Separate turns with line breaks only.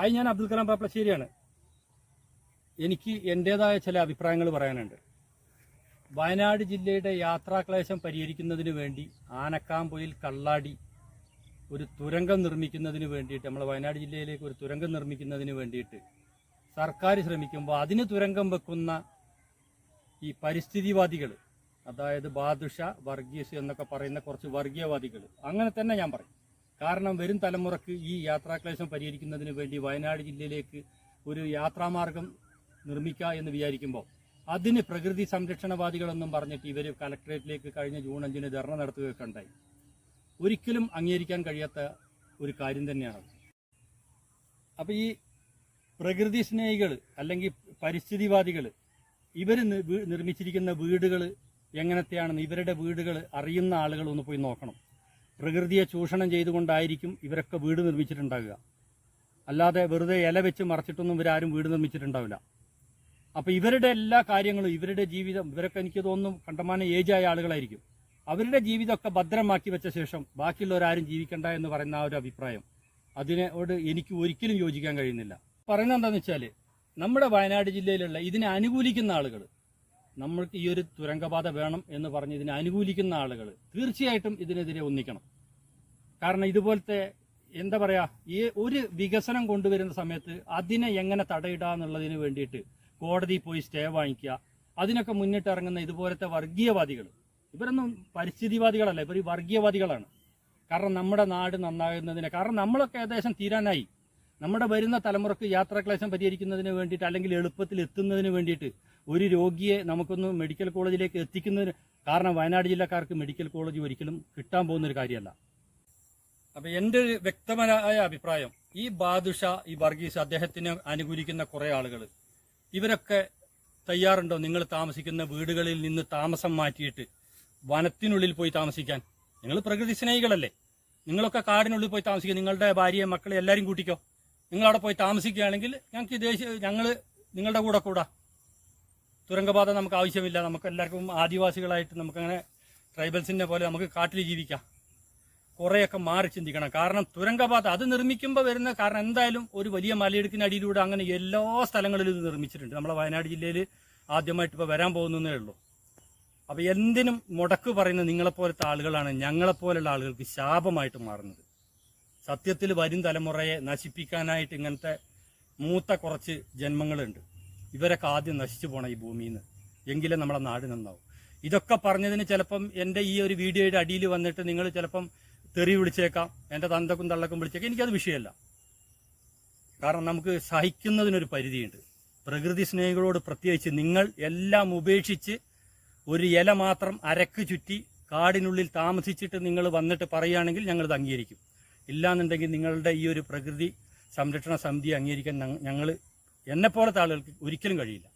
Hi ഞാൻ അബ്ദുൽ കലാം പാപ്പളശ്ശേരിയാണ്. എനിക്ക് എന്റെതായ ചില അഭിപ്രായങ്ങൾ പറയാനുണ്ട്. വയനാട് ജില്ലയുടെ യാത്രാക്ലേശം പരിഹരിക്കുന്നതിന് വേണ്ടി ആനക്കാമ്പൊയിൽ കള്ളാടി ഒരു തുരങ്കം നിർമ്മിക്കുന്നതിന് വേണ്ടിയിട്ട് നമ്മൾ വയനാട് ജില്ലയിലേക്ക് ഒരു തുരങ്കം നിർമ്മിക്കുന്നതിന് വേണ്ടിയിട്ട് സർക്കാർ ശ്രമിക്കുമ്പോൾ അതിന് തുരങ്കം വെക്കുന്ന ഈ പരിസ്ഥിതിവാദികൾ അതായത് ബാദുഷ വർഗീസ് എന്നൊക്കെ പറയുന്ന കുറച്ച് വർഗീയവാദികൾ അങ്ങനെ തന്നെ ഞാൻ പറയും. കാരണം വരും തലമുറയ്ക്ക് ഈ യാത്രാക്ലേശം പരിഹരിക്കുന്നതിന് വേണ്ടി വയനാട് ജില്ലയിലേക്ക് ഒരു യാത്രാമാർഗം നിർമ്മിക്കുക എന്ന് വിചാരിക്കുമ്പോൾ അതിന് പ്രകൃതി സംരക്ഷണവാദികളെന്നും പറഞ്ഞിട്ട് ഇവർ കലക്ടറേറ്റിലേക്ക് കഴിഞ്ഞ ജൂൺ അഞ്ചിന് ധർണ നടത്തുകയൊക്കെ ഉണ്ടായി. ഒരിക്കലും അംഗീകരിക്കാൻ കഴിയാത്ത ഒരു കാര്യം തന്നെയാണ്. അപ്പോൾ ഈ പ്രകൃതി സ്നേഹികൾ അല്ലെങ്കിൽ പരിസ്ഥിതിവാദികൾ ഇവർ നിർമ്മിച്ചിരിക്കുന്ന വീടുകൾ എങ്ങനത്തെയാണെന്ന് ഇവരുടെ വീടുകൾ അറിയുന്ന ആളുകൾ ഒന്ന് പോയി നോക്കണം. പ്രകൃതിയെ ചൂഷണം ചെയ്തുകൊണ്ടായിരിക്കും ഇവരൊക്കെ വീട് നിർമ്മിച്ചിട്ടുണ്ടാകുക അല്ലാതെ വെറുതെ ഇല വെച്ച് മറച്ചിട്ടൊന്നും ഇവരാരും വീട് നിർമ്മിച്ചിട്ടുണ്ടാവില്ല. അപ്പോൾ ഇവരുടെ എല്ലാ കാര്യങ്ങളും ഇവരുടെ ജീവിതം ഇവരൊക്കെ എനിക്ക് തോന്നുന്നു കണ്ടമാനം ഏജായ ആളുകളായിരിക്കും. അവരുടെ ജീവിതമൊക്കെ ഭദ്രമാക്കി വെച്ച ശേഷം ബാക്കിയുള്ളവരാരും ജീവിക്കണ്ട എന്ന് പറയുന്ന ആ ഒരു അഭിപ്രായം അതിനോട് എനിക്ക് ഒരിക്കലും യോജിക്കാൻ കഴിയുന്നില്ല. പറയുന്നത് എന്താണെന്ന് വെച്ചാൽ നമ്മുടെ വയനാട് ജില്ലയിലുള്ള ഇതിനെ അനുകൂലിക്കുന്ന ആളുകൾ നമ്മൾക്ക് ഈ ഒരു തുരങ്കപാത വേണം എന്ന് പറഞ്ഞ് ഇതിനെ അനുകൂലിക്കുന്ന ആളുകൾ തീർച്ചയായിട്ടും ഇതിനെതിരെ ഒന്നിക്കണം. കാരണം ഇതുപോലത്തെ എന്താ പറയുക ഈ ഒരു വികസനം കൊണ്ടുവരുന്ന സമയത്ത് അതിനെ എങ്ങനെ തടയിടുക എന്നുള്ളതിന് വേണ്ടിയിട്ട് കോടതി പോയി സ്റ്റേ വാങ്ങിക്കുക. അതിനൊക്കെ മുന്നിട്ട് ഇറങ്ങുന്ന ഇതുപോലത്തെ വർഗീയവാദികൾ. ഇവരൊന്നും പരിസ്ഥിതിവാദികളല്ല ഇവർ വർഗീയവാദികളാണ്. കാരണം നമ്മുടെ നാട് നന്നാകുന്നതിന് കാരണം നമ്മളൊക്കെ ഏകദേശം തീരാനായി. നമ്മുടെ വരുന്ന തലമുറയ്ക്ക് യാത്രാക്ലേശം പരിഹരിക്കുന്നതിന് വേണ്ടിയിട്ട് അല്ലെങ്കിൽ എളുപ്പത്തിൽ എത്തുന്നതിന് വേണ്ടിയിട്ട് ഒരു രോഗിയെ നമുക്കൊന്ന് മെഡിക്കൽ കോളേജിലേക്ക് എത്തിക്കുന്നതിന് കാരണം വയനാട് ജില്ലക്കാർക്ക് മെഡിക്കൽ കോളേജ് ഒരിക്കലും കിട്ടാൻ പോകുന്ന ഒരു കാര്യമല്ല. അപ്പൊ എന്റെ ഒരു വ്യക്തമായ അഭിപ്രായം ഈ ബാദുഷ ഈ വർഗീസ് അദ്ദേഹത്തിന് അനുകൂലിക്കുന്ന കുറെ ആളുകൾ ഇവരൊക്കെ തയ്യാറുണ്ടോ? നിങ്ങൾ താമസിക്കുന്ന വീടുകളിൽ നിന്ന് താമസം മാറ്റിയിട്ട് വനത്തിനുള്ളിൽ പോയി താമസിക്കാൻ. നിങ്ങൾ പ്രകൃതി സ്നേഹികളല്ലേ? നിങ്ങളൊക്കെ കാടിനുള്ളിൽ പോയി താമസിക്കുക. നിങ്ങളുടെ ഭാര്യയെ മക്കളെ എല്ലാവരും കൂട്ടിക്കോ? നിങ്ങൾ അവിടെ പോയി താമസിക്കുകയാണെങ്കിൽ ഞങ്ങൾക്ക് ദേശീയ ഞങ്ങൾ നിങ്ങളുടെ കൂടെ കൂടാ. തുരങ്കപാത നമുക്ക് ആവശ്യമില്ല. നമുക്ക് എല്ലാവർക്കും ആദിവാസികളായിട്ട് നമുക്കങ്ങനെ ട്രൈബൽസിനെ പോലെ നമുക്ക് കാട്ടിൽ ജീവിക്കാം. കുറേയൊക്കെ മാറി ചിന്തിക്കണം. കാരണം തുരങ്കപാത അത് നിർമ്മിക്കുമ്പോൾ വരുന്ന കാരണം എന്തായാലും ഒരു വലിയ മലയിടുക്കിനടിയിലൂടെ അങ്ങനെ എല്ലാ സ്ഥലങ്ങളിലും ഇത് നിർമ്മിച്ചിട്ടുണ്ട്. നമ്മളെ വയനാട് ജില്ലയിൽ ആദ്യമായിട്ട് ഇപ്പോൾ വരാൻ പോകുന്നതേ ഉള്ളൂ. അപ്പോൾ എന്തിനും മുടക്ക് പറയുന്ന നിങ്ങളെപ്പോലത്തെ ആളുകളാണ് ഞങ്ങളെപ്പോലുള്ള ആളുകൾക്ക് ശാപമായിട്ട് മാറുന്നത്. സത്യത്തിൽ വരും തലമുറയെ നശിപ്പിക്കാനായിട്ട് ഇങ്ങനത്തെ മൂത്ത കുറച്ച് ജന്മങ്ങളുണ്ട്. ഇവരൊക്കെ ആദ്യം നശിച്ചു പോകണം ഈ ഭൂമിയിൽ നിന്ന് എങ്കിലേ നമ്മളെ നാട് നന്നാവും. ഇതൊക്കെ പറഞ്ഞതിന് ചിലപ്പം എന്റെ ഈ ഒരു വീഡിയോയുടെ അടിയിൽ വന്നിട്ട് നിങ്ങൾ ചിലപ്പം തെറി വിളിച്ചേക്കാം എന്റെ തന്തക്കും തള്ളക്കും വിളിച്ചേക്കാം. എനിക്കത് വിഷയമല്ല. കാരണം നമുക്ക് സഹിക്കുന്നതിനൊരു പരിധിയുണ്ട്. പ്രകൃതി സ്നേഹികളോട് പ്രത്യേകിച്ച് നിങ്ങൾ എല്ലാം ഉപേക്ഷിച്ച് ഒരു ഇല മാത്രം അരക്ക് ചുറ്റി കാടിനുള്ളിൽ താമസിച്ചിട്ട് നിങ്ങൾ വന്നിട്ട് പറയുകയാണെങ്കിൽ ഞങ്ങളിത് അംഗീകരിക്കും. ഇല്ലാന്നുണ്ടെങ്കിൽ നിങ്ങളുടെ ഈ ഒരു പ്രകൃതി സംരക്ഷണ സമിതി അംഗീകരിക്കാൻ ഞങ്ങൾ എന്നെപ്പോലത്തെ ആളുകൾക്ക് ഒരിക്കലും കഴിയില്ല.